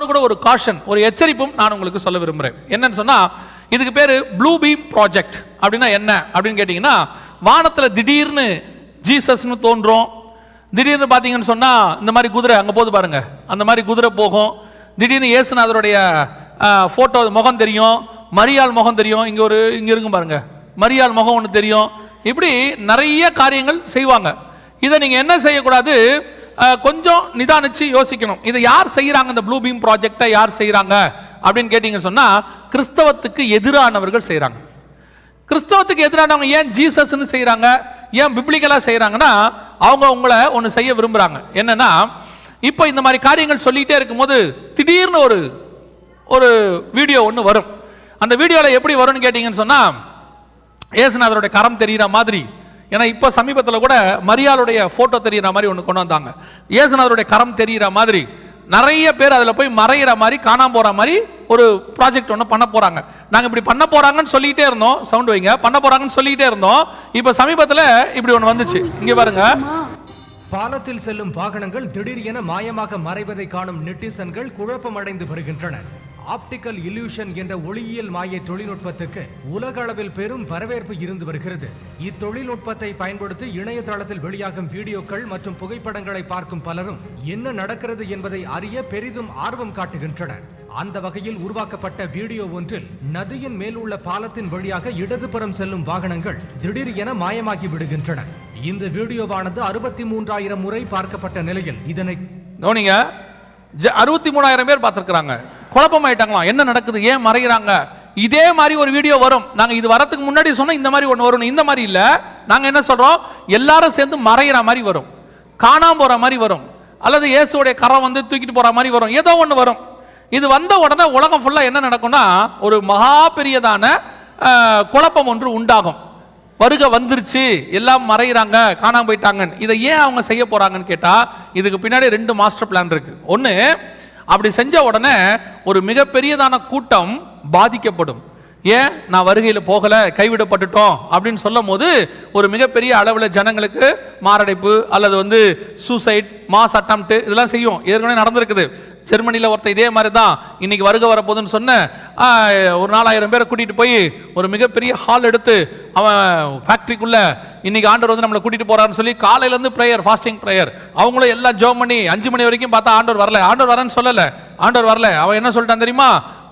அதோடு கூட ஒரு காஷன் ஒரு எச்சரிப்பும் நான் உங்களுக்கு சொல்ல விரும்புகிறேன் என்னன்னு சொன்னால் இதுக்கு பேர் ப்ளூ பீம் ப்ராஜெக்ட் அப்படின்னா என்ன? அப்படின்னு கேட்டிங்கன்னா வானத்தில் திடீர்னு ஜீசஸ்னு தோன்றும். திடீர்னு பார்த்தீங்கன்னு சொன்னால் இந்த மாதிரி குதிரை அங்கே போது பாருங்க. அந்த மாதிரி குதிரை போகும். திடீர்னு இயேசுநாதருடைய ஃபோட்டோ முகம் தெரியும். மரியாள் முகம் தெரியும். இங்கே ஒரு இங்கே இருக்கும் பாருங்கள் மரியாள் முகம் ஒன்று தெரியும். இப்படி நிறைய காரியங்கள் செய்வாங்க. இதை நீங்கள் என்ன செய்யக்கூடாது? கொஞ்சம் நிதானிச்சு யோசிக்கணும். இதை யார் செய்கிறாங்க இந்த ப்ளூ பீம் ப்ராஜெக்டை யார் செய்கிறாங்க அப்படின்னு கேட்டிங்கன்னு சொன்னால் கிறிஸ்தவத்துக்கு எதிரானவர்கள் செய்கிறாங்க கிறிஸ்தவத்துக்கு எதிரானவங்க ஏன் ஜீசஸ்னு செய்கிறாங்க ஏன் பிப்ளிக்கலாக செய்கிறாங்கன்னா அவங்க உங்களை ஒன்று செய்ய விரும்புகிறாங்க என்னென்னா இப்போ இந்த மாதிரி காரியங்கள் சொல்லிகிட்டே இருக்கும்போது திடீர்னு ஒரு ஒரு வீடியோ ஒன்று வரும். அந்த வீடியோவில் எப்படி வரும்னு கேட்டிங்கன்னு சொன்னால் ஏசுநாதருடைய கரம் தெரிகிற மாதிரி ஏன்னா இப்போ சமீபத்தில் கூட மரியாளுடைய ஃபோட்டோ தெரிகிற மாதிரி ஒன்று கொண்டு வந்தாங்க. ஏசுநாதருடைய கரம் தெரிகிற மாதிரி. நிறைய பேர் அதில் போய் மறையிற மாதிரி காணாம போகிற மாதிரி ஒரு ப்ராஜெக்ட் ஒன்று பண்ண போகிறாங்க நாங்கள் இப்படி பண்ண போகிறாங்கன்னு சொல்லிக்கிட்டே இருந்தோம். சவுண்ட் வைங்க. பண்ண போகிறாங்கன்னு சொல்லிக்கிட்டே இருந்தோம். இப்போ சமீபத்தில் இப்படி ஒன்று வந்துச்சு. இங்கே பாருங்க. பாலத்தில் செல்லும் வாகனங்கள் திடீர் என மாயமாக மறைவதை காணும் நெட்டிசன்கள் குழப்பமடைந்து வருகின்றனர் ஆப்டிக்கல் இல்யூஷன் என்ற ஒளியியல் மாய தொழில்நுட்பத்துக்கு உலக அளவில் பெரும் வரவேற்பு இருந்து வருகிறது. இத்தொழில்நுட்பத்தை பயன்படுத்தி இணையதளத்தில் வெளியாகும் வீடியோக்கள் மற்றும் புகைப்படங்களை பார்க்கும் பலரும் என்ன நடக்கிறது என்பதை அறிய பெரிதும் ஆர்வம் காட்டுகின்றனர். அந்த வகையில் உருவாக்கப்பட்ட வீடியோ ஒன்றில் நதியின் மேல் உள்ள பாலத்தின் வழியாக இடதுபுறம் செல்லும் வாகனங்கள் திடீர் என மாயமாகி விடுகின்றன. இந்த வீடியோவானது அறுபத்தி மூன்றாயிரம் முறை பார்க்கப்பட்ட நிலையில் இதனை கவனிங்க. ஜ அறுபத்தி மூணாயிரம் பேர் பார்த்துருக்குறாங்க. குழப்பமாயிட்டாங்களாம். என்ன நடக்குது? ஏன் மறைகிறாங்க இதே மாதிரி ஒரு வீடியோ வரும். நாங்கள் இது வரத்துக்கு முன்னாடி சொன்னோம் இந்த மாதிரி ஒன்று வரும் இந்த மாதிரி இல்லை. நாங்கள் என்ன சொல்கிறோம் எல்லாரும் சேர்ந்து மறைகிற மாதிரி வரும். காணாமல் போகிற மாதிரி வரும். அல்லது இயேசுடைய கரை வந்து தூக்கிட்டு போகிற மாதிரி வரும். ஏதோ ஒன்று வரும். இது வந்த உடனே உலகம் ஃபுல்லாக என்ன நடக்கும்னா ஒரு மகா பெரியதான குழப்பம் ஒன்று உண்டாகும். வருக வந்துருச்சு. எல்லாம் மறைகிறாங்க காணாமல் போயிட்டாங்கன்னு. இதை ஏன் அவங்க செய்ய போகிறாங்கன்னு கேட்டால் இதுக்கு பின்னாடி ரெண்டு மாஸ்டர் பிளான் இருக்குது ஒன்று அப்படி செஞ்ச உடனே ஒரு மிகப்பெரியதான கூட்டம் பாதிக்கப்படும். ஏன்? நான் வருகையில் போகலை கைவிடப்பட்டுட்டோம் அப்படின்னு சொல்லும் போது ஒரு மிகப்பெரிய அளவில் ஜனங்களுக்கு மாரடைப்பு அல்லது வந்து சூசைட் மாஸ் அட்டம்ப்ட் இதெல்லாம் செய்யும். ஏற்கனவே நடந்திருக்குது. ஜெர்மனியில் ஒருத்தர் இதே மாதிரி தான் இன்னைக்கு வருக வரப்போகுதுன்னு சொன்ன ஒரு நாலாயிரம் பேரை கூட்டிகிட்டு போய் ஒரு மிகப்பெரிய ஹால் எடுத்து அவன் ஃபேக்ட்ரிக்குள்ளே இன்னைக்கு ஆண்டவர் வந்து நம்மளை கூட்டிட்டு போகிறான்னு சொல்லி காலையிலேருந்து ப்ரேயர் ஃபாஸ்டிங் ப்ரேயர் அவங்களும் எல்லாம் ஜோம் பண்ணி அஞ்சு மணி வரைக்கும் பார்த்தா ஆண்டவர் வரல. ஆண்டவர் வரேன்னு சொல்லலை. ஆண்டவர் வரல. அவன் என்ன சொல்லிட்டான் தெரியுமா?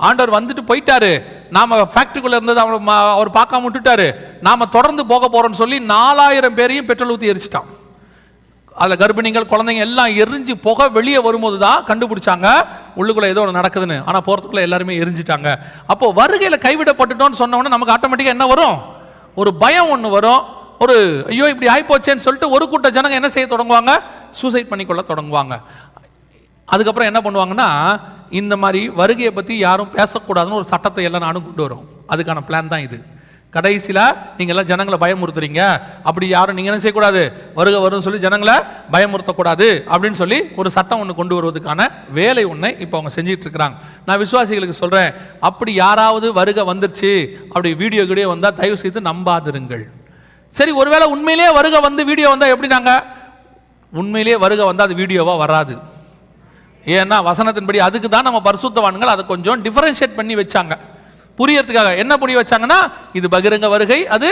ஆண்டவர் வந்துட்டு போயிட்டாரு. நாம ஃபேக்ட்ரிக்குள்ளே இருந்தது அவனை அவர் பார்க்காம விட்டுட்டாரு. நாம தொடர்ந்து போக போகிறோம்னு சொல்லி நாலாயிரம் பேரையும் பெட்ரோல் ஊற்றி எரிச்சிட்டான். அதில் கர்ப்பிணிகள் குழந்தைங்க எல்லாம் எரிஞ்சு புகை வெளியே வரும்போது தான் கண்டுபிடிச்சாங்க உள்ளுக்குள்ளே ஏதோ ஒன்று நடக்குதுன்னு. ஆனால் போகிறதுக்குள்ளே எல்லாருமே எரிஞ்சிட்டாங்க. அப்போ வருகையில் கைவிடப்பட்டுட்டோம்னு சொன்னோன்னே நமக்கு ஆட்டோமேட்டிக்காக என்ன வரும்? ஒரு பயம் ஒன்று வரும். ஒரு ஐயோ இப்படி ஆகிப்போச்சேன்னு சொல்லிட்டு ஒரு கூட்ட ஜனங்க என்ன செய்ய தொடங்குவாங்க? சூசைட் பண்ணிக்கொள்ள தொடங்குவாங்க. அதுக்கப்புறம் என்ன பண்ணுவாங்கன்னா இந்த மாதிரி வருகையை பற்றி யாரும் பேசக்கூடாதுன்னு ஒரு சட்டத்தை எல்லாம் நானும் கொண்டு வரும் அதுக்கான பிளான் தான் இது. கடைசியில் நீங்கள் எல்லாம் ஜனங்களை பயமுறுத்துறீங்க. அப்படி யாரும் நீங்கள் என்ன செய்யக்கூடாது? வருக வரும்னு சொல்லி ஜனங்களை பயமுறுத்தக்கூடாது அப்படின்னு சொல்லி ஒரு சட்டம் ஒன்று கொண்டு வருவதற்கான வேலை ஒன்றை இப்போ அவங்க செஞ்சுட்டு இருக்கிறாங்க. நான் விசுவாசிகளுக்கு சொல்கிறேன் அப்படி யாராவது வருக வந்துருச்சு அப்படி வீடியோ கீடியோ வந்தால் தயவு செய்து நம்பாதிருங்கள். சரி ஒருவேளை உண்மையிலேயே வருகை வந்து வீடியோ வந்தால் எப்படி நாங்கள் உண்மையிலேயே வருக வந்தால் அது வீடியோவாக வராது. ஏன்னா வசனத்தின்படி அதுக்கு தான் நம்ம பரிசுத்தவான்கள் அதை கொஞ்சம் டிஃபரன்ஷியேட் பண்ணி வச்சாங்க. புரியறதுக்காக என்ன புரிய வச்சாங்கன்னா இது பகிரங்க வருகை அது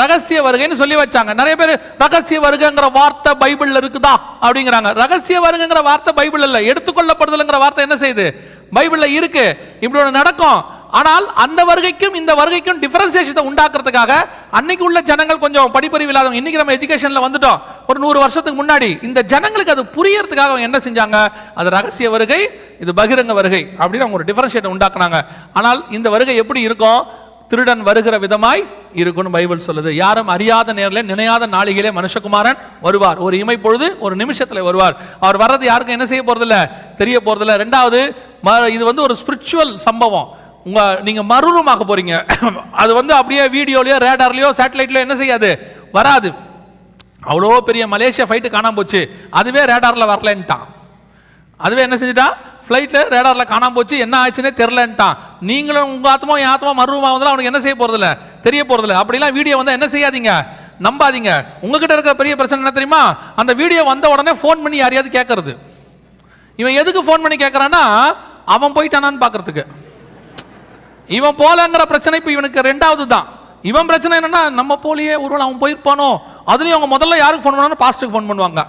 ரகசிய வருகைன்னு சொல்லி வச்சாங்க. நிறைய பேர் ரகசிய வருகைங்கிற வார்த்தை பைபிள்ல இருக்குதா? அப்படிங்கிறாங்க. ரகசிய வருகைங்கிற வார்த்தை பைபிள் இல்லை. எடுத்துக்கொள்ளப்படுதல்ங்கிற வார்த்தை என்ன செய்யுது? பைபிள்ல இருக்கு. இப்படி ஒன்று நடக்கும். ஆனால் அந்த வருகைக்கும் இந்த வருகைக்கும் டிஃபரன்சியேஷத்தை உண்டாக்குறதுக்காக அன்னைக்கு உள்ள ஜனங்கள் கொஞ்சம் படிப்பறிவு இல்லாதவங்க. இன்னைக்கு நம்ம எஜுகேஷன்ல வந்துட்டோம். ஒரு நூறு வருஷத்துக்கு முன்னாடி இந்த ஜனங்களுக்கு அது புரியறதுக்காக அவங்க என்ன செஞ்சாங்க? அது ரகசிய வருகை இது பகிரங்க வருகை அப்படின்னு அவங்க ஒரு டிஃபரன்ஷியேட்டை உண்டாக்குனாங்க. ஆனால் இந்த வருகை எப்படி இருக்கும்? திருடன் வருகிற விதமாய் இருக்கும்னு பைபிள் சொல்லுது. யாரும் அறியாத நேரில் நினையாத நாளிகளே மனுஷகுமாரன் வருவார். ஒரு இமை பொழுது ஒரு நிமிஷத்தில் வருவார். அவர் வர்றது யாருக்கும் என்ன செய்ய போறதில்ல? தெரிய போறதில்ல. ரெண்டாவது ம- இது வந்து ஒரு ஸ்பிரிச்சுவல் சம்பவம். உங்க நீங்க மறுரூமாக்க போறீங்க. அது வந்து அப்படியே வீடியோலயோ ரேடார்லயோ சேட்டலைட்லயோ என்ன செய்யாது? வராது. அவ்வளோ பெரிய மலேசியா ஃபைட்டு காணாம போச்சு. அதுவே ரேடாரில் வரலன்ட்டான். அதுவே என்ன செஞ்சுட்டான் ஃப்ளைட்டில் ரேடாரில் காணாம போச்சு. என்ன ஆச்சுன்னே தெரிலன்ட்டான் நீங்களும் உங்கள் ஆத்மா என் ஆத்மா மருவமாக வந்தாலும் அவனுக்கு என்ன செய்ய போகிறதில்ல தெரிய போகிறதில்ல அப்படிலாம் வீடியோ வந்தால் என்ன செய்யாதீங்க? நம்பாதீங்க. உங்ககிட்ட இருக்கிற பெரிய பிரச்சனை என்ன தெரியுமா? அந்த வீடியோ வந்த உடனே ஃபோன் பண்ணி யாரையாவது கேட்கறது இவன் எதுக்கு ஃபோன் பண்ணி கேட்குறான்னா அவன் போயிட்டானான்னு பார்க்கறதுக்கு இவன் போலங்கிற பிரச்சனை இப்போ இவனுக்கு ரெண்டாவது தான் இவன் பிரச்சனை என்னன்னா நம்ம போலியே ஒருவேளை அவன் போயிருப்பானோ? அதுலேயும் அவங்க முதல்ல யாருக்கு ஃபோன் பண்ணானோ? பாஸ்டருக்கு ஃபோன் பண்ணுவாங்க.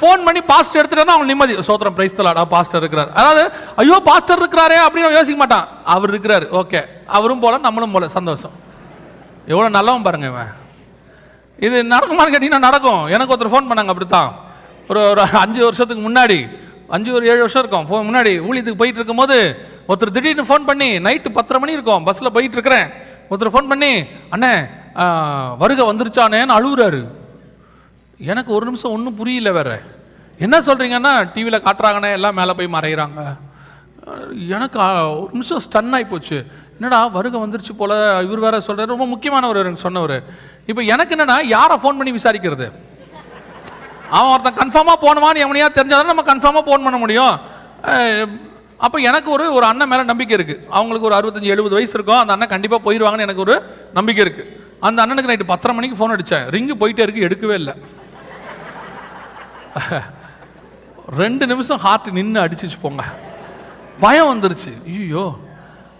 ஃபோன் பண்ணி பாஸ்டர் எடுத்துட்டு வந்தால் அவன் நிம்மதி. சோத்திரம் பிரைஸ் தலாடா பாஸ்டர் இருக்கிறார். அதாவது ஐயோ பாஸ்டர் இருக்கிறாரே அப்படின்னு யோசிக்க மாட்டான். அவர் இருக்கிறாரு ஓகே அவரும் போல நம்மளும் போல. சந்தோஷம். எவ்வளோ நல்லவன் பாருங்க இவன். இது நடக்குமான்னு கேட்டிங்கன்னா நடக்கும். எனக்கு ஒருத்தர் ஃபோன் பண்ணாங்க அப்படித்தான். ஒரு ஒரு அஞ்சு வருஷத்துக்கு முன்னாடி. அஞ்சு ஒரு ஏழு வருஷம் இருக்கும். ஃபோன் முன்னாடி ஊழியத்துக்கு போயிட்டு இருக்கும்போது ஒருத்தர் திடீர்னு ஃபோன் பண்ணி நைட்டு பத்தரை மணி இருக்கும். பஸ்ஸில் போயிட்டு இருக்கிறேன். ஒருத்தர் ஃபோன் பண்ணி அண்ணே வருகை வந்துருச்சானேன்னு அழுகுறாரு எனக்கு ஒரு நிமிஷம் ஒன்றும் புரியல வேறு. என்ன சொல்கிறீங்கன்னா டிவியில் காட்டுறாங்கண்ணே எல்லாம் மேலே போய் மறைகிறாங்க எனக்கு ஒரு நிமிஷம் ஸ்டன் ஆகி போச்சு. என்னடா வருகை வந்துருச்சு போல். இவர் வேற சொல்கிறார் ரொம்ப முக்கியமானவர் எனக்கு சொன்னவர். இப்போ எனக்கு என்னென்னா யாரை ஃபோன் பண்ணி விசாரிக்கிறது? அவன் ஒருத்தன் கன்ஃபார்மாக போனவான்னு எவனையா தெரிஞ்சாதான் நம்ம கன்ஃபார்மாக ஃபோன் பண்ண முடியும். அப்போ எனக்கு ஒரு ஒரு அண்ணன் மேலே நம்பிக்கை இருக்குது அவங்களுக்கு ஒரு அறுபத்தஞ்சு எழுபது வயசு இருக்கும். அந்த அண்ணன் கண்டிப்பாக போயிடுவாங்கன்னு எனக்கு ஒரு நம்பிக்கை இருக்குது அந்த அண்ணனுக்கு நைட்டு பத்தரை மணிக்கு ஃபோன் அடித்தேன் ரிங்கு போயிட்டே இருக்கு எடுக்கவே இல்லை. ரெண்டு நிமிஷம் ஹார்ட் நின்று அடிச்சிச்சு போங்க. பயம் வந்துருச்சு. ஐயோ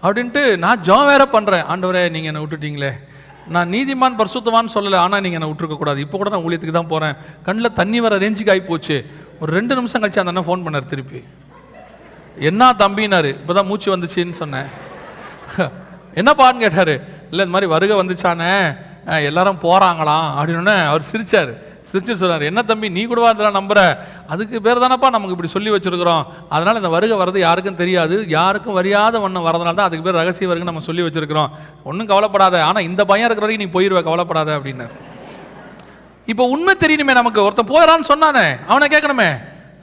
அப்படின்ட்டு நான் ஜோ வேற பண்ணுறேன் ஆண்டவரே நீங்கள் என்னை விட்டுட்டீங்களே. நான் நீதிமான் பரிசுத்தவான்னு சொல்லலை. ஆனால் நீங்கள் என்னை விட்டுருக்கக்கூடாது இப்போ கூட நான் ஊழியத்துக்கு தான் போகிறேன் கண்ணில் தண்ணி வர ரேஞ்சுக்கு ஆகி போச்சு. ஒரு ரெண்டு நிமிஷம் கழிச்சு அந்த அண்ணன் ஃபோன் பண்ணார் திருப்பி. என்ன தம்பினாரு? இப்போ தான் மூச்சு வந்துச்சுன்னு சொன்னேன். என்னப்பான்னு கேட்டார். இல்லை இந்த மாதிரி வருகை வந்துச்சானே. எல்லாரும் போகிறாங்களாம் அப்படின்னு அவர் சிரிச்சார். சிரிச்சு சொன்னார் என்ன தம்பி நீ கூடவா இதெல்லாம் நம்புற? அதுக்கு பேர் தானப்பா நமக்கு இப்படி சொல்லி வச்சுருக்கிறோம். அதனால் இந்த வருகை வர்றது யாருக்கும் தெரியாது. யாருக்கும் வரியாத ஒன்று வரதுனால தான் அதுக்கு பேர் ரகசிய வருகை நம்ம சொல்லி வச்சிருக்கிறோம். ஒன்றும் கவலைப்படாத. ஆனால் இந்த பையன் இருக்கிற வரைக்கும் நீ போயிடுவ கவலைப்படாத அப்படின்னாரு. இப்போ உண்மை தெரியணுமே நமக்கு. ஒருத்தன் போயிடறான்னு சொன்னானே அவனை கேட்கணுமே.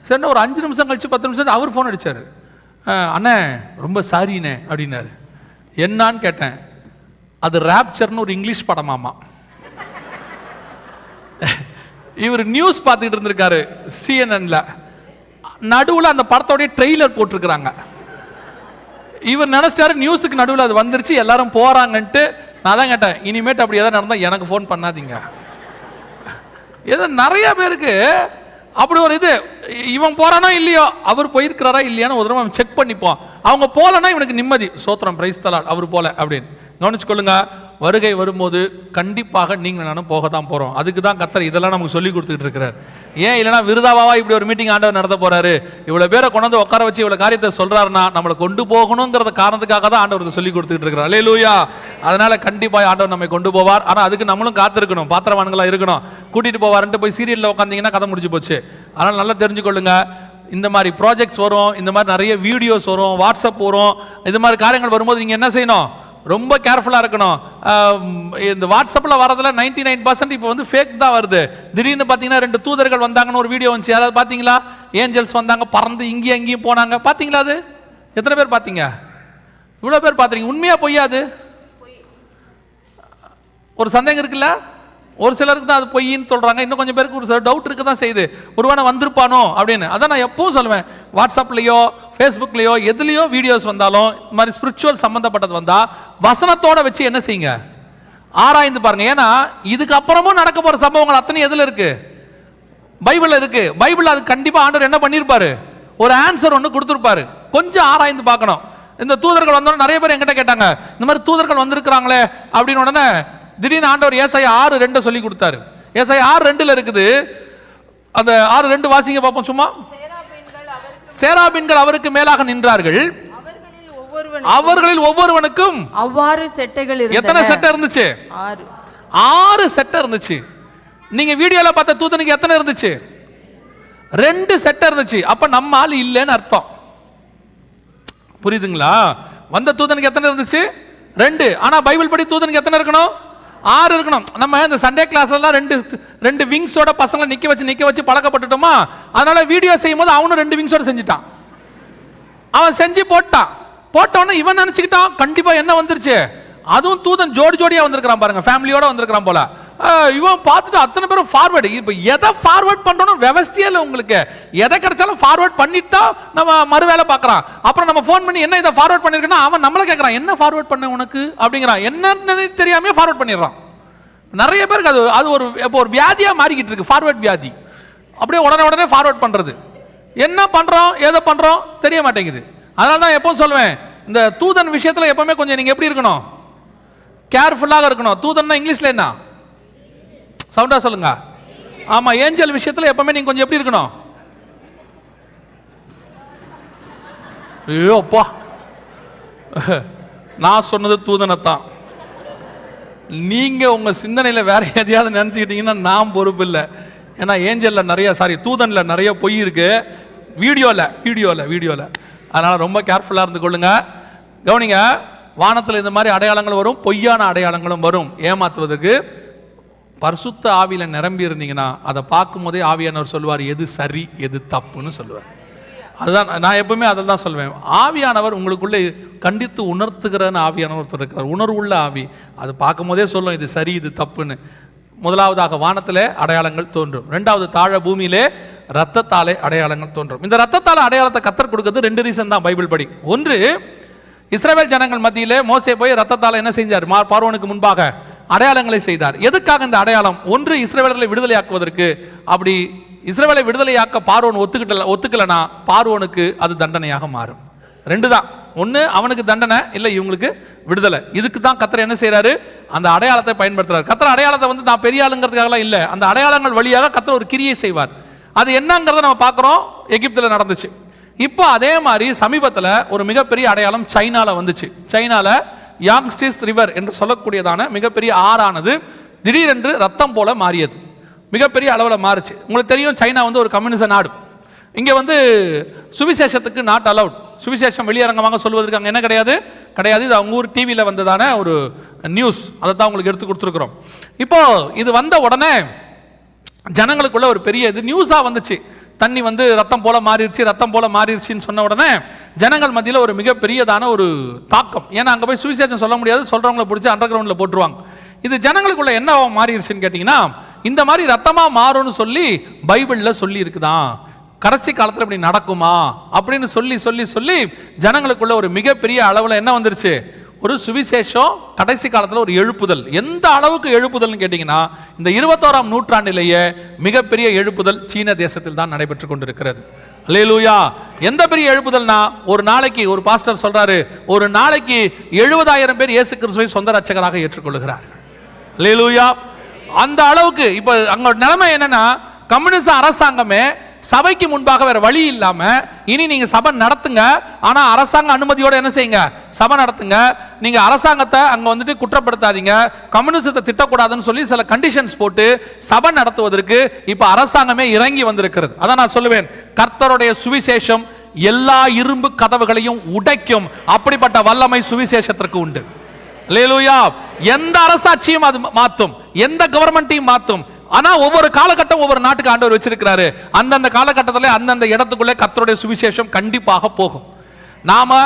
சரி ஒரு அஞ்சு நிமிஷம் கழிச்சு பத்து நிமிஷம் அவர் ஃபோன் அடித்தார் அண்ணே ரொம்ப சாரிண்ணே அப்படின்னாரு. என்னான்னு கேட்டேன். அது ரேப்சர்னு ஒரு இங்கிலீஷ் படமாமா. இவர் நியூஸ் பார்த்துக்கிட்டு இருந்திருக்காரு சிஎன்என்ல நடுவில் அந்த படத்தோடைய ட்ரெய்லர் போட்டிருக்கிறாங்க. இவர் நினைச்சிட்டாரு நியூஸுக்கு நடுவில் அது வந்துருச்சு எல்லாரும் போகிறாங்கன்ட்டு நான் தான் கேட்டேன் இனிமேட்டு அப்படி எதாவது நடந்தால் எனக்கு ஃபோன் பண்ணாதீங்க. ஏதோ நிறைய பேருக்கு அப்படி ஒரு இது இவன் போகிறானோ இல்லையோ அவர் போயிருக்கிறாரா இல்லையான்னு ஒரு தடவை செக் பண்ணிப்போம். அவங்க போகலன்னா இவனுக்கு நிம்மதி. சோத்திரம் பிரைஸ் தலாட் அவர் போல அப்படின்னு. கவனிச்சுக்கொள்ளுங்க வருகை வரும்போது கண்டிப்பாக நீங்கள் நானும் போக தான் போகிறோம் அதுக்கு தான் கத்தர் இதெல்லாம் நமக்கு சொல்லி கொடுத்துட்டு இருக்கிறார். ஏன் இல்லைனா விருதாவாவா இப்படி ஒரு மீட்டிங் ஆண்டவர் நடத்த போகிறாரு இவ்வளோ பேரை கொண்டு வந்து உட்கார வச்சு இவ்வளோ காரியத்தை சொல்கிறாருன்னா நம்மளை கொண்டு போகணுங்கிறத காரணத்துக்காக தான் ஆண்டவர் இதை சொல்லி கொடுத்துட்டு இருக்கிறார். அலே லூயா அதனால் கண்டிப்பாக ஆண்டவர் நம்மை கொண்டு போவார். ஆனால் அதுக்கு நம்மளும் காத்திருக்கணும். பாத்திரவான்களாக இருக்கணும். கூட்டிகிட்டு போவாருன்ட்டு போய் சீரியலில் உட்காந்தீங்கன்னா கதை முடிஞ்சு போச்சு. அதனால் நல்லா தெரிஞ்சுக்கொள்ளுங்க. இந்த மாதிரி ப்ராஜெக்ட்ஸ் வரும். இந்த மாதிரி நிறைய வீடியோஸ் வரும். வாட்ஸ்அப் வரும். இது மாதிரி காரியங்கள் வரும்போது நீங்கள் என்ன செய்யணும்? ரொம்ப கேர்ஃபுல்லாக இருக்கணும். இந்த வாட்ஸ்அப்பில் வரதில் நைன்டி நைன் பர்சன்ட் இப்போ வந்து ஃபேக் தான் வருது. திடீர்னு பார்த்தீங்கன்னா ரெண்டு தூதர்கள் வந்தாங்கன்னு ஒரு வீடியோ வந்துச்சு. யாராவது பார்த்தீங்களா ஏஞ்சல்ஸ் வந்தாங்க பறந்து இங்கேயும் அங்கேயும் போனாங்க. பார்த்தீங்களா அது? எத்தனை பேர் பார்த்தீங்க இவ்வளோ பேர் பார்த்துறீங்க உண்மையாக பொய்யாது ஒரு சந்தேகம் இருக்குல்ல? ஒரு சிலருக்கு தான் அது பொய்ன்னு சொல்கிறாங்க இன்னும் கொஞ்சம் பேருக்கு ஒரு சில டவுட் இருக்க தான் செய்யுது. ஒருவேளை வந்திருப்பானோ அப்படின்னு. அதான் நான் எப்பவும் சொல்லுவேன். வாட்ஸ்அப்லேயோ ஃபேஸ்புக்லேயோ எதுலேயோ வீடியோஸ் வந்தாலும் இந்த மாதிரி ஸ்பிரிச்சுவல் சம்மந்தப்பட்டது வந்தால் வசனத்தோடு வச்சு என்ன செய்யுங்க? ஆராய்ந்து பாருங்க. ஏன்னா இதுக்கு அப்புறமும் நடக்க போகிற சம்பவங்கள் அத்தனை எதில் இருக்குது பைபிளில் இருக்குது பைபிளில் அது கண்டிப்பாக ஆண்டவர் என்ன பண்ணியிருப்பாரு ஒரு ஆன்சர் ஒன்று கொடுத்துருப்பாரு. கொஞ்சம் ஆராய்ந்து பார்க்கணும். இந்த தூதர்கள் வந்தோடனே நிறைய பேர் எங்கிட்ட கேட்டாங்க. இந்த மாதிரி தூதர்கள் வந்திருக்கிறாங்களே அப்படின்னு உடனே திடீர்னு ஆண்டவர் ஏசாய் ஆறு ரெண்டை சொல்லி கொடுத்தாரு. ஏசாய் ஆறு ரெண்டுல இருக்குது. அந்த ஆறு ரெண்டு வாசிங்க பார்ப்போம் சும்மா. சேராபின்கள் அவருக்கு மேலாக நின்றார்கள். அவர்களில் ஒவ்வொருவன் அவர்களில் ஒவ்வொருவனுக்கும் அவ்வாறு செட்டைகள் எத்தனை செட்டை இருந்துச்சு? ஆறு. ஆறு செட்டை இருந்துச்சு. நீங்க வீடியோல பார்த்த தூதனுக்கு எத்தனை இருந்துச்சு? ரெண்டு செட்டை இருந்துச்சு. அப்ப நம்ம ஆள் இல்லைன்னு அர்த்தம். புரியுதுங்களா? வந்த தூதனுக்கு எத்தனை இருந்துச்சு? ரெண்டு. ஆனா பைபிள் படி தூதனுக்கு எத்தனை இருக்கணும்? ஆறு இருக்கணும். நம்ம இந்த சண்டே கிளாஸ்லாம் ரெண்டு ரெண்டு விங்ஸோட பசங்களை நிற்க வச்சு நிற்க வச்சு பழக்கப்பட்டுட்டோமா? அதனால வீடியோ செய்யும் போது அவனும் ரெண்டு விங்ஸோட செஞ்சுட்டான். அவன் செஞ்சு போட்டான். போட்டவொடனே இவன் நினச்சிக்கிட்டான் கண்டிப்பாக என்ன வந்துருச்சு? அதுவும் தூதன் ஜோடி ஜோடியாக வந்திருக்கிறான் பாருங்க ஃபேமிலியோட வந்திருக்கிறான் போல. இவன் பார்த்துட்டு அத்தனை பேரும் ஃபார்வேர்டு இப்போ எதை ஃபார்வேர்ட் பண்ணுறோன்னு விவஸ்தையே இல்லை உங்களுக்கு? எதை கிடைச்சாலும் ஃபார்வேர்ட் பண்ணிட்டா நம்ம மறு வேலை பார்க்குறான். அப்புறம் நம்ம ஃபோன் பண்ணி என்ன இதை ஃபார்வேர்ட் பண்ணியிருக்குன்னா அவன் நம்மளை கேட்குறான். என்ன ஃபார்வேர்ட் பண்ண உனக்கு? அப்படிங்கிறான். என்னன்னு தெரியாமே ஃபார்வேர்ட் பண்ணிடுறான். நிறைய பேருக்கு அது அது ஒரு இப்போ ஒரு வியாதியாக மாறிக்கிட்டு இருக்கு. ஃபார்வேர்ட் வியாதி. அப்படியே உடனே உடனே ஃபார்வேர்ட் பண்ணுறது என்ன பண்ணுறோம் எதை பண்ணுறோம் தெரிய மாட்டேங்குது. அதனால தான் எப்போ சொல்லுவேன் இந்த தூதன் விஷயத்தில் எப்போவுமே கொஞ்சம் நீங்கள் எப்படி இருக்கணும்? கேர்ஃபுல்லாக இருக்கணும். தூதன்னா இங்கிலீஷ்ல என்ன? சவுண்டா சொல்லுங்க. ஆமா ஏஞ்சல் விஷயத்துல எப்பவுமே நீங்க கொஞ்சம் எப்படி இருக்கணும்? ஐயோ அப்பா. நான் சொன்னது தூதனைத்தான். நீங்க உங்க சிந்தனையில வேற எதையாவது நினைச்சுக்கிட்டீங்கன்னா நான் பொறுப்பு இல்லை. ஏன்னா ஏஞ்சல்ல நிறைய சாரி தூதன்ல நிறைய பொய் இருக்கு. வீடியோல வீடியோல வீடியோல. அதனால ரொம்ப கேர்ஃபுல்லா இருந்து கொள்ளுங்க. கவனிங்க வானத்தில் இந்த மாதிரி அடையாளங்கள் வரும் பொய்யான அடையாளங்களும் வரும். ஏமாத்துவதற்கு பரிசுத்த ஆவியில் நிரம்பி இருந்தீங்கன்னா அதை பார்க்கும் போதே ஆவியானவர் சொல்லுவார் எது சரி எது தப்புன்னு சொல்லுவார். அதுதான் நான் எப்பவுமே அதை தான் சொல்வேன். ஆவியானவர் உங்களுக்குள்ளே கண்டித்து உணர்த்துகிறன்னு ஆவியானவர் ஒருத்தர் இருக்கிறார். உணர்வுள்ள ஆவி. அது பார்க்கும் போதே சொல்லும் இது சரி இது தப்புன்னு. முதலாவதாக வானத்தில் அடையாளங்கள் தோன்றும். ரெண்டாவது தாழ பூமியிலே ரத்தத்தாலே அடையாளங்கள் தோன்றும். இந்த ரத்தத்தால் அடையாளத்தை கத்தர் கொடுக்கறது ரெண்டு ரீசன் தான் பைபிள் படி. ஒன்று இஸ்ரேல் ஜனங்கள் மத்தியிலே மோசே போய் ரத்தத்தால் என்ன செஞ்சார்? மா பார்வனுக்கு முன்பாக அடையாளங்களை செய்தார். எதுக்காக இந்த அடையாளம்? ஒன்று இஸ்ரேலர்களை விடுதலையாக்குவதற்கு. அப்படி இஸ்ரவேலை விடுதலையாக்க பார்வோன் ஒத்துக்கிட்டல ஒத்துக்கலனா பார்வோனுக்கு அது தண்டனையாக மாறும். ரெண்டு தான் ஒன்று அவனுக்கு தண்டனை இல்லை இவங்களுக்கு விடுதலை. இதுக்கு தான் கத்தர் என்ன செய்கிறாரு அந்த அடையாளத்தை பயன்படுத்துறாரு. கத்தரை அடையாளத்தை வந்து நான் பெரிய ஆளுங்கிறதுக்காகலாம் இல்லை. அந்த அடையாளங்கள் வழியாக கத்தர் ஒரு கிரியை செய்வார். அது என்னங்கிறத நம்ம பார்க்குறோம். எகிப்தில் நடந்துச்சு. இப்போ அதே மாதிரி சமீபத்தில் ஒரு மிகப்பெரிய அடையாளம் சைனாவில் வந்துச்சு. சைனாவில் யாங்ஸ்டிஸ் ரிவர் என்று சொல்லக்கூடியதான மிகப்பெரிய ஆறானது திடீரென்று ரத்தம் போல மாறியது. மிகப்பெரிய அளவில் மாறுச்சு. உங்களுக்கு தெரியும் சைனா வந்து ஒரு கம்யூனிச நாடு. இங்கே வந்து சுவிசேஷத்துக்கு நாட் அலவுட் சுவிசேஷம் வெளியரங்கமாக சொல்வதற்கு அங்கே என்ன கிடையாது? கிடையாது. இது அவங்க ஊர் டிவியில் வந்ததான ஒரு நியூஸ் அதை தான் உங்களுக்கு எடுத்து கொடுத்துருக்குறோம். இப்போது இது வந்த உடனே ஜனங்களுக்குள்ள ஒரு பெரிய இது நியூஸாக வந்துச்சு. தண்ணி வந்து ரத்தம் போல மாறிடுச்சு ரத்தம் போல மாறிடுச்சின்னு சொன்ன உடனே ஜனங்கள் மத்தியில் ஒரு மிகப்பெரியதான ஒரு தாக்கம். ஏன்னா அங்கே போய் சுவிசேஷம் சொல்ல முடியாது சொல்கிறவங்கள பிடிச்சி அண்டர் கிரவுண்டில் போட்டுருவாங்க. இது ஜனங்களுக்குள்ள என்ன மாறிடுச்சுன்னு கேட்டிங்கன்னா இந்த மாதிரி ரத்தமாக மாறும்னு சொல்லி பைபிளில் சொல்லி இருக்குதான் கடைசி காலத்தில் இப்படி நடக்குமா? அப்படின்னு சொல்லி சொல்லி சொல்லி ஜனங்களுக்குள்ள ஒரு மிகப்பெரிய அளவில் என்ன வந்துருச்சு? ஒரு சுவிசேஷம் கடைசி காலத்தில் ஒரு எழுப்புதல். எந்த அளவுக்கு எழுப்புதல்னு கேட்டிங்கன்னா இந்த இருபத்தோராம் நூற்றாண்டிலேயே மிகப்பெரிய எழுப்புதல் சீன தேசத்தில் தான் நடைபெற்று கொண்டிருக்கிறது. அல்லேலூயா. எந்த பெரிய எழுப்புதல்னா ஒரு நாளைக்கு ஒரு பாஸ்டர் சொல்கிறாரு ஒரு நாளைக்கு எழுபதாயிரம் பேர் இயேசு கிறிஸ்துவை சொந்த ரட்சகராக ஏற்றுக்கொள்கிறார் அல்லேலூயா. அந்த அளவுக்கு இப்போ அங்கோட நிலைமை என்னென்னா கம்யூனிச அரசாங்கமே சபைக்கு முன்பாக வேற வழி இல்லாம இனி நீங்க சபை நடத்துங்க. ஆனா அரசாங்க அனுமதியோட என்ன செய்யுங்க? சபை நடத்துங்க. நீங்க அரசாங்கத்தை அங்க வந்துட்டு குற்றப்படுத்தாதீங்க. கம்யூனிசத்தை திட்டக்கூடாதுன்னு சொல்லி சில கண்டிஷன்ஸ் போட்டு சபை நடத்துவதற்கு இப்ப அரசாங்கமே இறங்கி வந்திருக்கிறது. அதான் நான் சொல்லுவேன். கர்த்தருடைய சுவிசேஷம் எல்லா இரும்பு கதவுகளையும் உடைக்கும். அப்படிப்பட்ட வல்லமை சுவிசேஷத்திற்கு உண்டு. லேலூயா எந்த அரசாட்சியும் அது மாத்தும். எந்த கவர்மெண்ட்டையும் மாத்தும். ஆனா ஒவ்வொரு காலகட்டம் ஒவ்வொரு நாட்டுக்கு ஆண்டவர் வச்சிருக்கிறாரு. அந்தந்த காலகட்டத்தில் அந்தந்த இடத்துக்குள்ளே கத்தருடைய சுவிசேஷம் கண்டிப்பாக போகும். நாம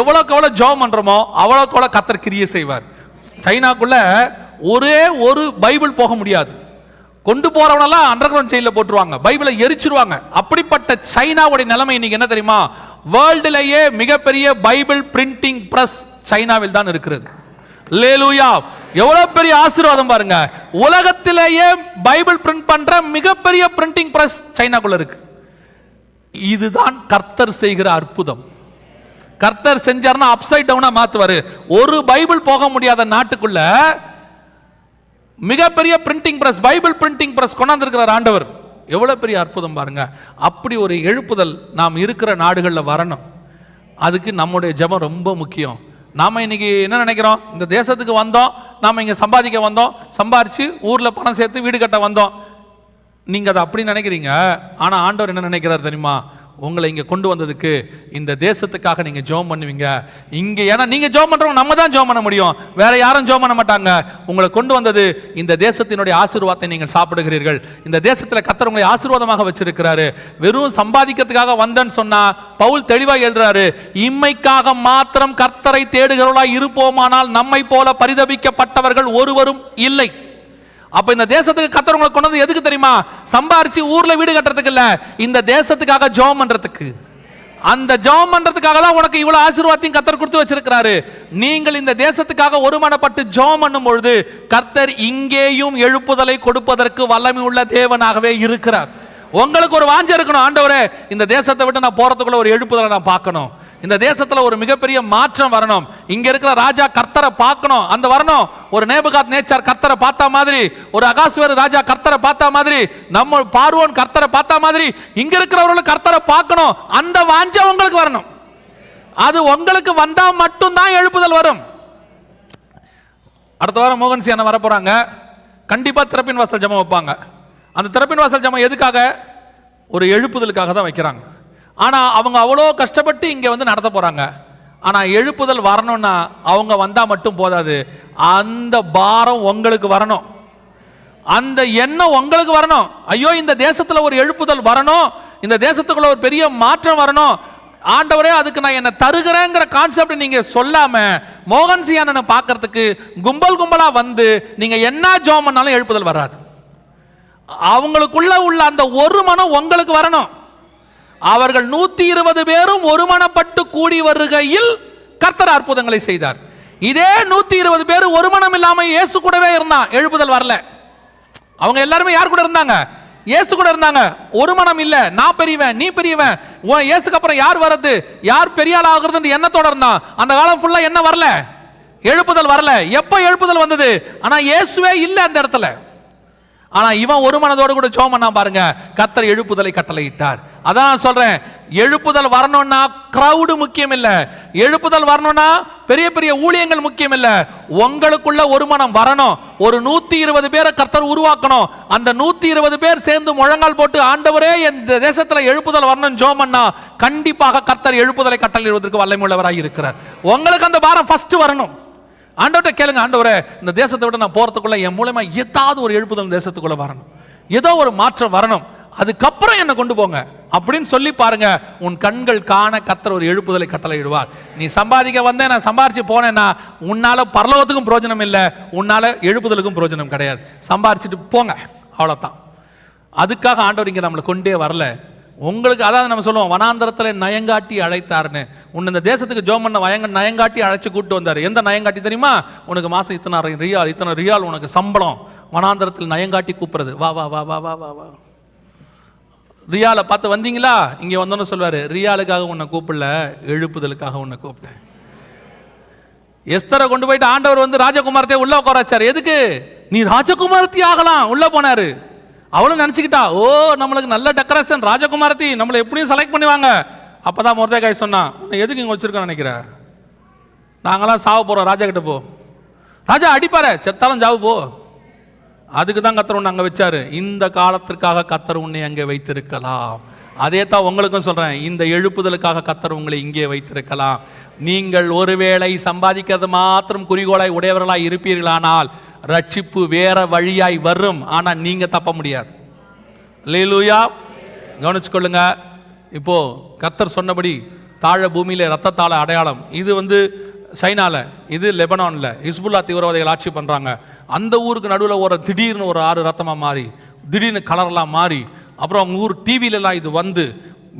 எவ்வளோக்கு எவ்வளோ ஜோம் பண்ணுறோமோ அவ்வளோக்கு எவ்வளோ கத்தர் கிரியை செய்வார். சைனாக்குள்ள ஒரே ஒரு பைபிள் போக முடியாது. கொண்டு போறவனெல்லாம் அண்டர் கிரவுண்ட் ஜெயிலில் போட்டுருவாங்க. பைபிளை எரிச்சிருவாங்க. அப்படிப்பட்ட சைனாவுடைய நிலைமை இன்னைக்கு என்ன தெரியுமா? வேர்ல்டுலேயே மிகப்பெரிய பைபிள் பிரிண்டிங் பிரஸ் சைனாவில் தான் இருக்கிறது. லேலூயா எவ்வளவு பெரிய ஆசீர்வாதம் பாருங்க. உலகத்திலேயே பைபிள் பிரிண்ட் பண்ற மிகப்பெரிய பிரிண்டிங் பிரஸ் சைனாக்குள்ள இருக்கு. இதுதான் கர்த்தர் செய்கிற அற்புதம். கர்த்தர் செஞ்சார்னா அப்சைட் டவுனா மாத்துவாரு. ஒரு பைபிள் போக முடியாத நாட்டுக்குள்ள மிகப்பெரிய printing press Bible printing press கொண்டாந்துருக்கிறார் ஆண்டவர். எவ்வளவு பெரிய அற்புதம் பாருங்க. அப்படி ஒரு எழுப்புதல் நாம் இருக்கிற நாடுகளில் வரணும். அதுக்கு நம்முடைய ஜபம் ரொம்ப முக்கியம். நாம் இன்னைக்கு என்ன நினைக்கிறோம்? இந்த தேசத்துக்கு வந்தோம் நாம் இங்கே சம்பாதிக்க வந்தோம் சம்பாரித்து ஊரில் பணம் சேர்த்து வீடு கட்ட வந்தோம். நீங்கள் அதை அப்படி நினைக்கிறீங்க? ஆனால் ஆண்டவர் என்ன நினைக்கிறார் தெரியுமா? உங்களை இங்கே கொண்டு வந்ததுக்கு இந்த தேசத்துக்காக நீங்கள் ஜெபம் பண்ணுவீங்க. இங்கே ஏன்னா நீங்கள் ஜோம் பண்ணுறவங்க நம்ம தான் ஜோம் பண்ண முடியும். வேற யாரும் ஜோம் பண்ண மாட்டாங்க. உங்களை கொண்டு வந்தது இந்த தேசத்தினுடைய ஆசீர்வாதத்தை நீங்கள் சாப்பிடுகிறீர்கள். இந்த தேசத்தில் கத்தர் உங்களை ஆசீர்வாதமாக வச்சிருக்கிறாரு. வெறும் சம்பாதிக்கிறதுக்காக வந்தேன்னு சொன்னால் பவுல் தெளிவாக எழுதுறாரு இம்மைக்காக மாத்திரம் கர்த்தரை தேடுகிறவர்களா இருப்போமானால் நம்மை போல பரிதபிக்கப்பட்டவர்கள் ஒருவரும் இல்லை. அப்ப இந்த தேசத்துக்கு கத்தர் உங்களை கொண்டு வந்து எதுக்கு தெரியுமா? சம்பாரிச்சு ஊர்ல வீடு கட்டுறதுக்கு இல்ல. இந்த தேசத்துக்காக ஜோம் பண்றதுக்கு. அந்த ஜெபம் பண்றதுக்காக தான் உனக்கு இவ்வளவு ஆசீர்வாதத்தையும் கத்தர் கொடுத்து வச்சிருக்கிறாரு. நீங்கள் இந்த தேசத்துக்காக ஒருமனப்பட்டு ஜெபம் பண்ணும் பொழுது கர்த்தர் இங்கேயும் எழுப்புதலை கொடுப்பதற்கு வல்லமை உள்ள தேவனாகவே இருக்கிறார். உங்களுக்கு ஒரு வாஞ்சை இருக்கணும் ஆண்டவரே. இந்த தேசத்தை விட்டு நான் போறதுக்குள்ள ஒரு எழுப்புதலை நான் பார்க்கணும். இந்த தேசத்தில் ஒரு மிகப்பெரிய மாற்றம் வரணும். இங்க இருக்கிற ராஜா கர்த்தரை பார்க்கணும். அந்த வரணும். ஒரு நேபுகாத் நேச்சார் கர்த்தரை பார்த்தா மாதிரி ஒரு அகாஸ்வேர் ராஜா கர்த்தரை பார்த்தா மாதிரி நம்ம பார்வோன் கர்த்தரை பார்த்தா மாதிரி இங்க இருக்கிறவர்களும் கர்த்தரை பார்க்கணும். அந்த வாஞ்சை உங்களுக்கு வரணும். அது உங்களுக்கு வந்தா மட்டும்தான் எழுப்புதல் வரும். அடுத்த வாரம் மோகன் சியான வர போறாங்க கண்டிப்பா திறப்பின் வாசல் ஜெபம் வைப்பாங்க. அந்த திறப்பின் வாசல் ஜெபம் எதுக்காக? ஒரு எழுப்புதலுக்காக தான் வைக்கிறாங்க. ஆனால் அவங்க அவ்வளோ கஷ்டப்பட்டு இங்கே வந்து நடத்த போகிறாங்க ஆனால் எழுப்புதல் வரணும்னா அவங்க வந்தால் மட்டும் போதாது. அந்த பாரம் உங்களுக்கு வரணும். அந்த எண்ணம் உங்களுக்கு வரணும். ஐயோ இந்த தேசத்தில் ஒரு எழுப்புதல் வரணும். இந்த தேசத்துக்குள்ள ஒரு பெரிய மாற்றம் வரணும். ஆண்டவரே அதுக்கு நான் என்ன தருகிறேங்கிற கான்செப்ட் நீங்க சொல்லாம மோகன் சியானனை பார்க்கறதுக்கு கும்பல் கும்பலா வந்து நீங்க என்ன ஜோம் பண்ணாலும் எழுப்புதல் வராது. அவங்களுக்குள்ள உள்ள அந்த ஒரு மனம் உங்களுக்கு வரணும். அவர்கள் நூத்தி இருபது பேரும் ஒருமனப்பட்டு கூடி வருகையில் கர்த்தர் அற்புதங்களை செய்தார். இதே நூத்தி இருபது பேர் ஒரு மனம் இல்லாம இயேசு கூடவே இருந்தான். எழுப்புதல் வரல. அவங்க எல்லாருமே யார் கூட இருந்தாங்க? இயேசு கூட இருந்தாங்க. ஒரு மனம் இல்ல. நான் பெரியவன் நீ பெரியவன். உன் இயேசுக்கு அப்புறம் யார் வர்றது? யார் பெரிய ஆள் ஆகுறதுன்னு எண்ணத்தோட இருந்தான் அந்த காலம் ஃபுல்லா என்ன வரல? எழுப்புதல் வரல. எப்போ எழுப்புதல் வந்தது? ஆனா இயேசுவே இல்ல அந்த இடத்துல. ஆனால் இவன் ஒரு மனதோடு கூட ஜோம் பண்ணா பாருங்க கத்தர் எழுப்புதலை கட்டளையிட்டார். அதான் நான் சொல்றேன் எழுப்புதல் வரணும்னா கிரவுடு முக்கியம் இல்லை எழுப்புதல் வரணும்னா பெரிய பெரிய ஊழியங்கள் முக்கியம் இல்லை உங்களுக்குள்ள ஒரு மனம் வரணும். ஒரு நூத்தி இருபது பேரை கர்த்தர் உருவாக்கணும். அந்த நூத்தி இருபது பேர் சேர்ந்து முழங்கால் போட்டு ஆண்டவரே இந்த தேசத்துல எழுப்புதல் வரணும் ஜோம் பண்ணா கண்டிப்பாக கர்த்தர் எழுப்புதலை கட்டளையிடுவதற்கு வல்லமையுள்ளவராய் இருக்கிறார். உங்களுக்கு அந்த பாரம் ஃபர்ஸ்ட் வரணும். ஆண்டவர்கிட்ட கேளுங்க ஆண்டவரே இந்த தேசத்தை விட்டு நான் போகிறதுக்குள்ளே என் மூலயமா ஏதாவது ஒரு எழுப்புதல் தேசத்துக்குள்ளே தேசத்துக்குள்ள வரணும். ஏதோ ஒரு மாற்றம் வரணும். அதுக்கப்புறம் என்னை கொண்டு போங்க. அப்படின்னு சொல்லி பாருங்க உன் கண்கள் காண கத்தர் ஒரு எழுப்புதலை கட்டளையிடுவார். நீ சம்பாதிக்க வந்தேன் நான் சம்பாரிச்சு போனேன்னா உன்னால பரலோகத்துக்கும் பிரோஜனம் இல்லை உன்னால எழுப்புதலுக்கும் பிரோஜனம் கிடையாது. சம்பாரிச்சிட்டு போங்க. அவ்வளோதான் அதுக்காக ஆண்டவர் இங்கே நம்மளை கொண்டே வரல. உங்களுக்கு அதாவது நம்ம சொல்லுவோம் வனாந்தரத்தில் நயங்காட்டி அழைத்தார்னு. உன்னை இந்த தேசத்துக்கு ஜோம் பண்ண வயங்க நயங்காட்டி அழைச்சி கூட்டு வந்தார். எந்த நயங்காட்டி தெரியுமா? உனக்கு மாதம் இத்தனை ரியால் இத்தனை ரியால் உனக்கு சம்பளம். வனாந்தரத்தில் நயங்காட்டி கூப்பிடுறது. வா வா வா வா வா வா வா. ரியாலை பார்த்து வந்தீங்களா? இங்கே வந்தோன்னு சொல்லுவார். ரியாலுக்காக உன்னை கூப்பிடல எழுப்புதலுக்காக உன்னை கூப்பிட்டேன். எஸ்தரை கொண்டு போயிட்டு ஆண்டவர் வந்து ராஜகுமாரத்தை உள்ள உட்கார எதுக்கு? நீ ராஜகுமாரத்தி ஆகலாம். உள்ள போனாரு. அவளும் நினச்சிக்கிட்டா ஓ நம்மளுக்கு நல்ல டெக்கரேஷன் ராஜகுமாரத்தி நம்மளை எப்படியும் செலக்ட் பண்ணுவாங்க அப்பதான் முருதேகாய் சொன்னான் எதுக்கு இங்கே வச்சிருக்கோன்னு நினைக்கிற? நாங்களாம் சாவ போகிறோம் ராஜா கிட்ட போ. ராஜா அடிப்பாரு செத்தாலும் சாவு போ. அதுக்கு தான் கத்தர் ஒன்று அங்கே வச்சாரு. இந்த காலத்திற்காக கத்தர் உன்னை அங்கே வைத்திருக்கலாம். அதே தான் உங்களுக்கும் சொல்கிறேன் இந்த எழுப்புதலுக்காக கத்தர் உங்களை இங்கே வைத்திருக்கலாம். நீங்கள் ஒருவேளை சம்பாதிக்கிறது மாத்திரம் குறிக்கோளாய் உடையவர்களாய் இருப்பீர்களானால் ரட்சிப்பு வேற வழியாய் வரும். ஆனால் நீங்கள் தப்ப முடியாது. லேலூயா கவனிச்சுக்கொள்ளுங்க. இப்போ கத்தர் சொன்னபடி தாழ பூமியில் ரத்தத்தாழ அடையாளம். இது வந்து சைனாவில் இது லெபனானில் ஹிஸ்புல்லா தீவிரவாதிகள் ஆட்சி பண்ணுறாங்க அந்த ஊருக்கு நடுவில் ஒரு திடீர்னு ஒரு ஆறு ரத்தமாக மாறி திடீர்னு கலர்லாம் மாறி அப்புறம் அவங்க ஊர் டிவிலலாம் இது வந்து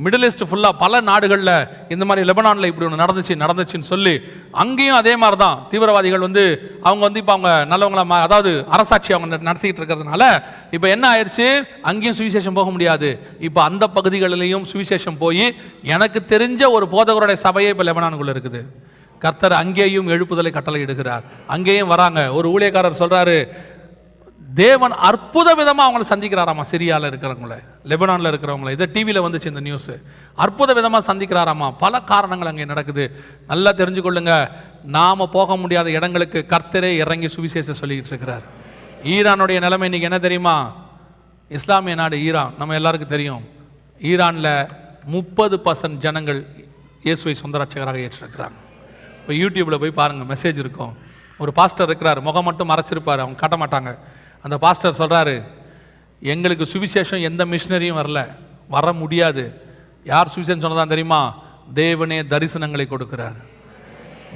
மிடில் ஈஸ்ட் ஃபுல்லாக பல நாடுகளில் இந்த மாதிரி லெபனானில் இப்படி ஒன்று நடந்துச்சு நடந்துச்சுன்னு சொல்லி அங்கேயும் அதே மாதிரி தான் தீவிரவாதிகள் வந்து அவங்க வந்து இப்போ அவங்க நல்லவங்களா மா அதாவது அரசாட்சி அவங்க நடத்திக்கிட்டு இருக்கிறதுனால இப்போ என்ன ஆயிடுச்சு? அங்கேயும் சுவிசேஷம் போக முடியாது. இப்போ அந்த பகுதிகளிலையும் சுவிசேஷம் போய் எனக்கு தெரிஞ்ச ஒரு போதகருடைய சபையே இப்போ லெபனானுக்குள்ளே இருக்குது. கர்த்தர் அங்கேயும் எழுப்புதலை கட்டளையிடுகிறார். அங்கேயும் வராங்க. ஒரு ஊழியக்காரர் சொல்கிறாரு தேவன் அற்புத விதமாக அவங்கள சந்திக்கிறாராமா? சிரியாவில் இருக்கிறவங்கள லெபனானில் இருக்கிறவங்கள. இதை டிவியில் வந்துச்சு இந்த நியூஸ் அற்புத விதமாக சந்திக்கிறாராமா? பல காரணங்கள் அங்கே நடக்குது. நல்லா தெரிஞ்சுக்கொள்ளுங்க. நாம் போக முடியாத இடங்களுக்கு கர்த்தரே இறங்கி சுவிசேஷம் சொல்லிக்கிட்டு இருக்கிறார். ஈரானுடைய நிலைமை இன்னைக்கு என்ன தெரியுமா? இஸ்லாமிய நாடு ஈரான். நம்ம எல்லாருக்கும் தெரியும். ஈரானில் முப்பது பர்சன்ட் ஜனங்கள் இயேசுவை சொந்த ரட்சகராக ஏற்றிருக்கிறாங்க. இப்போ யூடியூப்பில் போய் பாருங்கள் மெசேஜ் இருக்கும். ஒரு பாஸ்டர் இருக்கிறார் முகம் மட்டும் மறைச்சிருப்பார் அவங்க காட்ட மாட்டாங்க. அந்த பாஸ்டர் சொல்கிறாரு எங்களுக்கு சுவிசேஷம் எந்த மிஷினரியும் வரல. வர முடியாது. யார் சுவிசேஷம் சொன்னதான் தெரியுமா? தேவனே தரிசனங்களை கொடுக்கிறார்.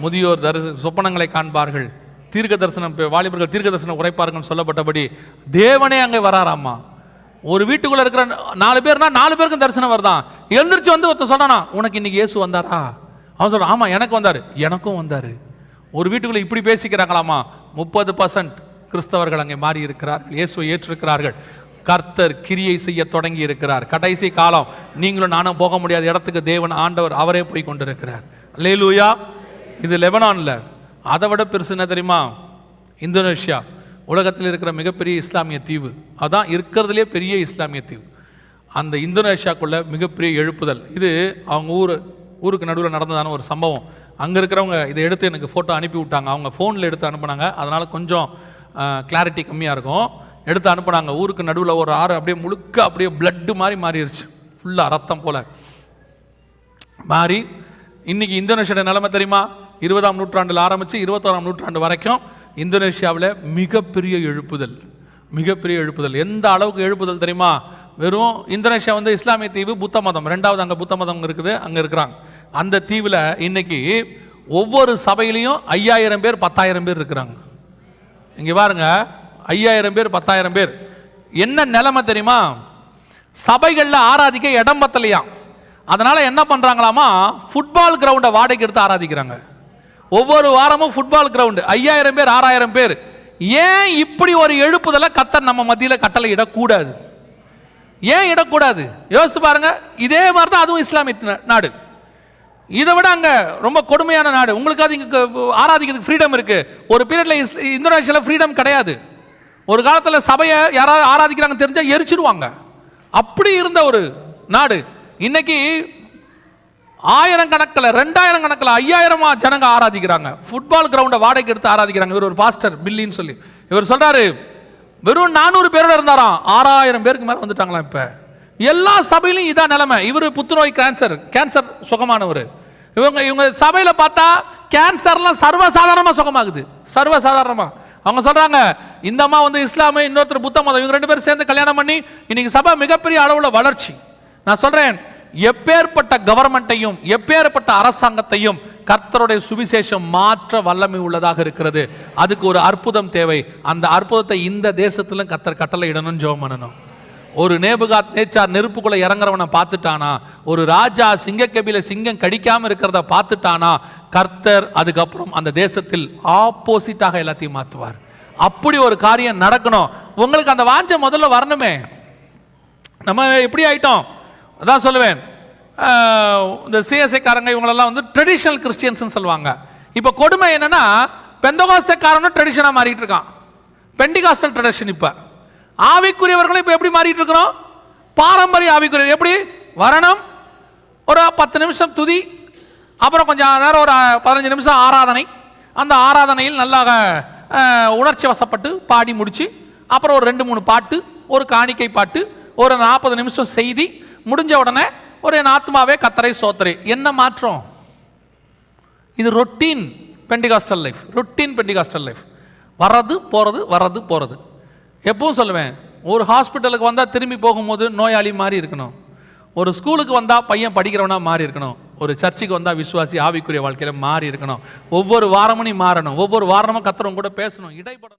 முதியோர் தரிச சொப்பனங்களை காண்பார்கள். தீர்க்க தரிசனம் வாலிபர்கள் தீர்க்க தரிசனம் உரைப்பார்கள் சொல்லப்பட்டபடி தேவனே அங்கே வராராம்மா ஒரு வீட்டுக்குள்ளே இருக்கிற நாலு பேர்னா நாலு பேருக்கும் தரிசனம் வருதான். எழுந்திரிச்சு வந்து ஒருத்தர் சொன்னானா உனக்கு இன்னைக்கு இயேசு வந்தாரா? அவன் சொல்றான் ஆமாம் எனக்கு வந்தார். எனக்கும் வந்தார். ஒரு வீட்டுக்குள்ளே இப்படி பேசிக்கிறாங்களாமா? முப்பது பர்சன்ட் கிறிஸ்தவர்கள் அங்கே மாறி இருக்கிறார் இயேசுவை ஏற்றிருக்கிறார்கள். கர்த்தர் கிரியை செய்ய தொடங்கி இருக்கிறார் கடைசி காலம் நீங்களும் நானும் போக முடியாத இடத்துக்கு தேவன் ஆண்டவர் அவரே போய் கொண்டிருக்கிறார். லேலூயா இது லெபனான்ல. அதை விட பெருசு என்ன தெரியுமா? இந்தோனேஷியா. உலகத்தில் இருக்கிற மிகப்பெரிய இஸ்லாமிய தீவு. அதான் இருக்கிறதுலே பெரிய இஸ்லாமிய தீவு. அந்த இந்தோனேஷியாக்குள்ள மிகப்பெரிய எழுப்புதல். இது அவங்க ஊர். ஊருக்கு நடுவில் நடந்ததான ஒரு சம்பவம். அங்கே இருக்கிறவங்க இதை எடுத்து எனக்கு ஃபோட்டோ அனுப்பி விட்டாங்க அவங்க ஃபோனில் எடுத்து அனுப்புனாங்க. அதனால் கொஞ்சம் கிளாரிட்டி கம்மியாக இருக்கும். எடுத்து அனுப்புனாங்க. ஊருக்கு நடுவில் ஒரு ஆறு அப்படியே முழுக்க அப்படியே பிளட்டு மாதிரி மாறிடுச்சு ஃபுல்லாக ரத்தம் போல். மாறி இன்னைக்கு இந்தோனேஷியோட நிலைமை தெரியுமா? இருபதாம் நூற்றாண்டில் ஆரம்பித்து இருபத்தோராம் நூற்றாண்டு வரைக்கும் இந்தோனேஷியாவில் மிகப்பெரிய எழுப்புதல். மிகப்பெரிய எழுப்புதல். எந்த அளவுக்கு எழுப்புதல் தெரியுமா? வெறும் இந்தோனேஷியா வந்து இஸ்லாமிய தீவு புத்த மதம். ரெண்டாவது அங்கே புத்த மதம் இருக்குது அங்கே இருக்கிறாங்க. அந்த தீவில் இன்னைக்கு ஒவ்வொரு சபையிலையும் ஐயாயிரம் பேர் பத்தாயிரம் பேர் இருக்கிறாங்க. இங்கே பாருங்க ஐயாயிரம் பேர் பத்தாயிரம் பேர். என்ன நிலைமை தெரியுமா? சபைகளில் ஆராதிக்க இடம் பத்தலையாம் அதனால் என்ன பண்ணுறாங்களாமா ஃபுட்பால் கிரவுண்டை வாடகைக்கு எடுத்து ஆராதிக்கிறாங்க. ஒவ்வொரு வாரமும் ஃபுட்பால் கிரவுண்டு ஐயாயிரம் பேர் ஆறாயிரம் பேர். ஏன் இப்படி ஒரு எழுப்புதலை கத்தர் நம்ம மத்தியில் கட்டளை இடக்கூடாது? ஏன் இடக்கூடாது? யோசித்து பாருங்க. இதே மாதிரி தான் அதுவும் இஸ்லாமிய நாடு. இதை விட அங்கே ரொம்ப கொடுமையான நாடு. உங்களுக்கு அது இங்கே ஆராதிக்கிறதுக்கு ஃப்ரீடம் இருக்குது ஒரு பீரியடில் இஸ் இந்தோனேஷியாவில் ஃப்ரீடம் கிடையாது. ஒரு காலத்தில் சபையை யாராவது ஆராதிக்கிறாங்க தெரிஞ்சால் எரிச்சிருவாங்க அப்படி இருந்த ஒரு நாடு. இன்னைக்கு ஆயிரம் கணக்கில் ரெண்டாயிரம் கணக்கில் ஐயாயிரமா ஜனங்க ஆராதிக்கிறாங்க. ஃபுட்பால் கிரவுண்டை வாடகைக்கு எடுத்து ஆராதிக்கிறாங்க. இவர் ஒரு பாஸ்டர் பில்லின்னு சொல்லி. இவர் சொல்கிறாரு வெறும் நானூறு பேரோட இருந்தாராம். ஆறாயிரம் பேருக்கு மேலே வந்துட்டாங்களாம் இப்போ. எல்லா சபையிலும் இதான் நிலைமை. இவர் புத்துநோய் கேன்சர் கேன்சர் சுகமானவர். இவங்க இவங்க சபையில் பார்த்தா கேன்சர்லாம் சர்வசாதாரணமாக சுகமாகுது. சர்வசாதாரணமாக அவங்க சொல்கிறாங்க இந்த அம்மா வந்து இஸ்லாமு இன்னொருத்தர் புத்த மதம் இவங்க ரெண்டு பேரும் சேர்ந்து கல்யாணம் பண்ணி இன்னைக்கு சபை மிகப்பெரிய அளவில் வளர்ச்சி. நான் சொல்கிறேன் எப்பேற்பட்ட கவர்மெண்ட்டையும் எப்பேற்பட்ட அரசாங்கத்தையும் கர்த்தருடைய சுவிசேஷம் மாற்ற வல்லமை உள்ளதாக இருக்கிறது. அதுக்கு ஒரு அற்புதம் தேவை. அந்த அற்புதத்தை இந்த தேசத்திலும் கர்த்தர் கட்டளை இடணும்னு ஜெபம் பண்ணணும். ஒரு நேபுகாத் நேச்சார் நெருப்புக்குள்ளே இறங்குறவனை பார்த்துட்டானா? ஒரு ராஜா சிங்கக்கபில சிங்கம் கடிக்காமல் இருக்கிறத பார்த்துட்டானா? கர்த்தர் அதுக்கப்புறம் அந்த தேசத்தில் ஆப்போசிட்டாக எல்லாத்தையும் மாற்றுவார். அப்படி ஒரு காரியம் நடக்கணும். உங்களுக்கு அந்த வாஞ்சை முதல்ல வரணுமே. நம்ம எப்படி ஆயிட்டோம். அதான் சொல்லுவேன். இந்த சிஎஸ்ஐக்காரங்க இவங்களெல்லாம் வந்து ட்ரெடிஷ்னல் கிறிஸ்டியன்ஸ்னு சொல்லுவாங்க. இப்போ கொடுமை என்னென்னா பெந்தகாஸ்தக்காரனும் ட்ரெடிஷனாக மாறிட்டு இருக்கான். பெண்டிகாஸ்டல் ட்ரெடிஷன் இப்போ. ஆவிக்குரியவர்களும் இப்போ எப்படி மாறிட்டு இருக்கிறோம்? பாரம்பரிய ஆவிக்குரிய எப்படி? வரணும் ஒரு பத்து நிமிஷம் துதி அப்புறம் கொஞ்சம் நேரம் ஒரு பதினஞ்சு நிமிஷம் ஆராதனை. அந்த ஆராதனையில் நல்லா உணர்ச்சி வசப்பட்டு பாடி முடித்து அப்புறம் ஒரு ரெண்டு மூணு பாட்டு ஒரு காணிக்கை பாட்டு ஒரு நாற்பது நிமிஷம் செய்தி முடிஞ்ச உடனே ஒரு என் ஆத்மாவே கத்தரை சோத்தரை. என்ன மாற்றம்? இது routine Pentecostal life. Routine Pentecostal life. வர்றது போகிறது வர்றது போகிறது எப்பவும் சொல்லுவேன் ஒரு ஹாஸ்பிட்டலுக்கு வந்தால் திரும்பி போகும்போது நோயாளி மாதிரி இருக்கணும். ஒரு ஸ்கூலுக்கு வந்தால் பையன் படிக்கிறவனா மாறி இருக்கணும். ஒரு சர்ச்சுக்கு வந்தால் விசுவாசி ஆவிக்குரிய வாழ்க்கையில் மாறி இருக்கணும். ஒவ்வொரு வாரமும் நீ மாறணும். ஒவ்வொரு வாரமும் கத்துறவங்க கூட பேசணும். இடைப்பட